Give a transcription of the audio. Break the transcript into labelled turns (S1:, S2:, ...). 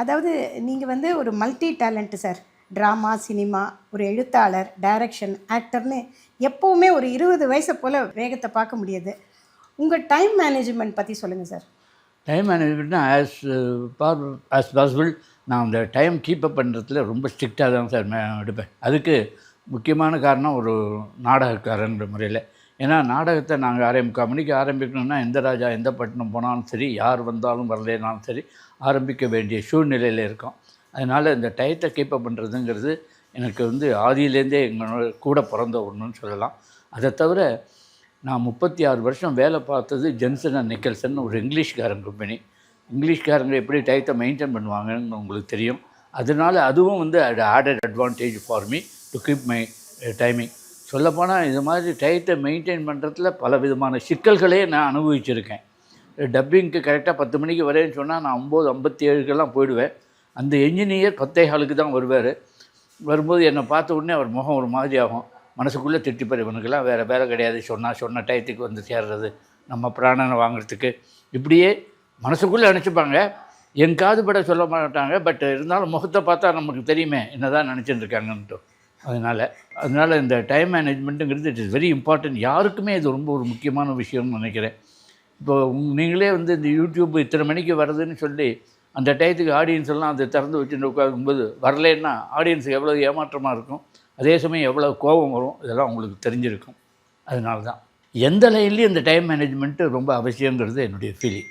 S1: அதாவது நீங்கள் வந்து ஒரு multi talent sir. Drama cinema ஒரு எழுத்தாளர் டைரக்ஷன் ஆக்டர்னு எப்போவுமே ஒரு இருபது வயசை போல் வேகத்தை பார்க்க முடியாது. உங்கள் டைம் மேனேஜ்மெண்ட் பற்றி சொல்லுங்கள் சார்.
S2: டைம் மேனேஜ்மெண்ட்னா ஆஸ் பார் ஆஸ் பாசிபிள் நான் அந்த டைம் கீப்பப் பண்ணுறதுல ரொம்ப ஸ்ட்ரிக்டாக தான் சார் எடுப்பேன். அதுக்கு முக்கியமான காரணம் ஒரு நாடகக்காரன்ற முறையில் ஏன்னா நாடகத்தை நாங்கள் ஆரம்பி முக்கால் மணிக்கு ஆரம்பிக்கணும்னா எந்த ராஜா எந்த பட்டினம் போனாலும் சரி யார் வந்தாலும் வரலனாலும் சரி ஆரம்பிக்க வேண்டிய சூழ்நிலையில் இருக்கோம். அதனால் இந்த டயத்தை கீப்பப் பண்ணுறதுங்கிறது எனக்கு வந்து ஆதியிலேருந்தே எங்களோட கூட பிறந்த ஒன்றுன்னு சொல்லலாம். அதை தவிர நான் முப்பத்தி ஆறு வருஷம் வேலை பார்த்தது ஜென்சன் அண்ட் நிக்கல்சன் ஒரு இங்கிலீஷ்காரன் கம்பெனி இங்கிலீஷ்காரங்க எப்படி டயத்தை மெயின்டைன் பண்ணுவாங்கன்னு உங்களுக்கு தெரியும். அதனால அதுவும் வந்து added advantage for me to keep my timing சொல்லப்போனால் இது மாதிரி டயத்தை மெயின்டைன் பண்ணுறதுல பல விதமான சிக்கல்களே நான் அனுபவிச்சிருக்கேன். டப்பிங்க்கு கரெக்டாக பத்து மணிக்கு வரேன்னு சொன்னால் நான் ஒம்பது ஐம்பத்தி ஏழுக்கெல்லாம் போயிடுவேன். அந்த என்ஜினியர் பத்தே காலுக்கு தான் வருவார். வரும்போது என்னை பார்த்த உடனே அவர் முகம் ஒரு மாதிரி ஆகும். மனசுக்குள்ளே திட்டிப்பார் இவனுக்கெல்லாம் வேறு வேலை கிடையாது. சொன்னால் சொன்ன டயத்துக்கு வந்து சேர்றது நம்ம பிராணனை வாங்குறதுக்கு. இப்படியே மனசுக்குள்ளே நினச்சிப்பாங்க. என் காது பட சொல்ல மாட்டாங்க. பட் இருந்தாலும் முகத்தை பார்த்தா நமக்கு தெரியுமே. என்னதான் நினச்சிட்டு இருக்காங்கன்ட்டு அதனால் அதனால் இந்த டைம் மேனேஜ்மெண்ட்டுங்கிறது இட் இஸ் வெரி இம்பார்ட்டன்ட் யாருக்குமே இது ரொம்ப ஒரு முக்கியமான விஷயம்னு நினைக்கிறேன். இப்போ நீங்களே வந்து இந்த யூடியூப் இத்தனை மணிக்கு வருதுன்னு சொல்லி அந்த டயத்துக்கு ஆடியன்ஸ் எல்லாம் அதை திறந்து வச்சுட்டு உட்காரும்போது வரலன்னா ஆடியன்ஸுக்கு எவ்வளோ ஏமாற்றமாக இருக்கும் அதே சமயம் எவ்வளோ கோபம் வரும் இதெல்லாம் உங்களுக்கு தெரிஞ்சிருக்கும். அதனால தான் எந்த லைன்லேயும் இந்த டைம் மேனேஜ்மெண்ட்டு ரொம்ப அவசியங்கிறது என்னுடைய ஃபீலிங்